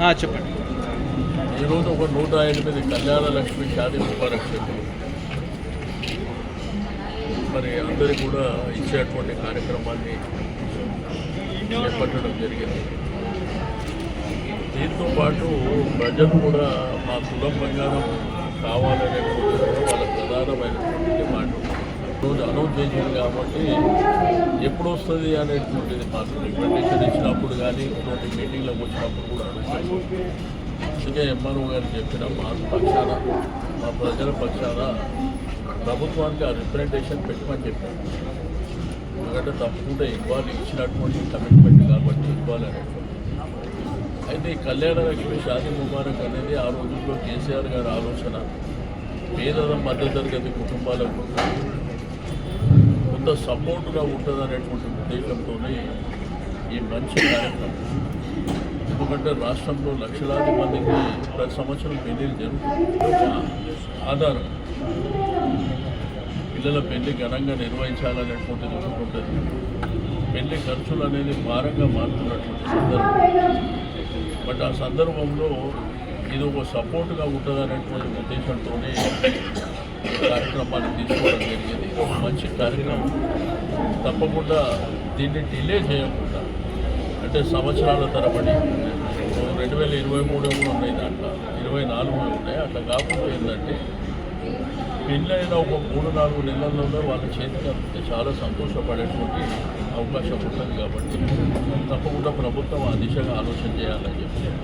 ఆ, చెప్పండి. ఈరోజు ఒక నూట ఎనిమిది కళ్యాణ లక్ష్మి షాదీ ముబారక్ చెట్లు మరి అందరికీ కూడా ఇచ్చేటువంటి కార్యక్రమాన్ని చేపట్టడం జరిగింది. దీంతో పాటు ప్రజలు కూడా మా కులం బంగారం కావాలనేటువంటి వాళ్ళ ప్రధానమైనటువంటి డిమాండ్ రోజు అనౌన్స్ చేసింది కాబట్టి ఎప్పుడు వస్తుంది అనేటువంటిది మాకు రికమెండేషన్ ఇచ్చినప్పుడు కానీ ఇటువంటి మీటింగ్లకు వచ్చినప్పుడు కూడా అడుగుతాం అందుకే ఎంఆర్ఓ గారు చెప్పిన మా పక్షాన మా ప్రజల పక్షాన ప్రభుత్వానికి ఆ రిప్రజెంటేషన్ పెట్టమని చెప్పారు. ఎందుకంటే తప్పకుండా ఇవ్వాలి ఇచ్చినటువంటి కమిట్మెంట్ కాబట్టి ఇవ్వాలి అయితే ఈ కళ్యాణ లక్ష్మి షాదీ ముబారక్ అనేది ఆ రోజుల్లో కేసీఆర్ గారి ఆలోచన. పేద మధ్యతరగతి కుటుంబాలకు కొంత సపోర్టుగా ఉంటుంది అనేటువంటి ఉద్దేశంతోనే ఈ మంచి కార్యక్రమం. ఎందుకంటే రాష్ట్రంలో లక్షలాది మందికి ప్రతి సంవత్సరం పెళ్ళిళ్ళు జరుగుతుంది. ఆధారం. పిల్లల పెళ్ళి ఘనంగా నిర్వహించాలనేటువంటిది ఒకటి పెళ్ళి ఖర్చులు అనేది భారంగా మారుతున్నటువంటి సందర్భం. బట్ ఆ సందర్భంలో ఇది ఒక సపోర్ట్గా ఉంటుంది అనేటువంటి ఉద్దేశంతోనే కార్యక్రమాన్ని తీసుకోవడం జరిగింది. మంచి కార్యక్రమం. తప్పకుండా దీన్ని డిలే చేయకుండా అంటే సంవత్సరాల తరబడి రెండు వేల ఇరవై మూడు కూడా ఉన్నాయి దాంట్లో. ఇరవై నాలుగు ఉన్నాయి. అట్లా కాకుండా ఏంటంటే పెళ్ళైన ఒక మూడు నాలుగు నెలల్లోనే వాళ్ళ చేతికి అందితే చాలా సంతోషపడేటువంటి అవకాశం ఉంటుంది కాబట్టి తప్పకుండా ప్రభుత్వం ఆ దిశగా ఆలోచన చేయాలని చెప్పి నేను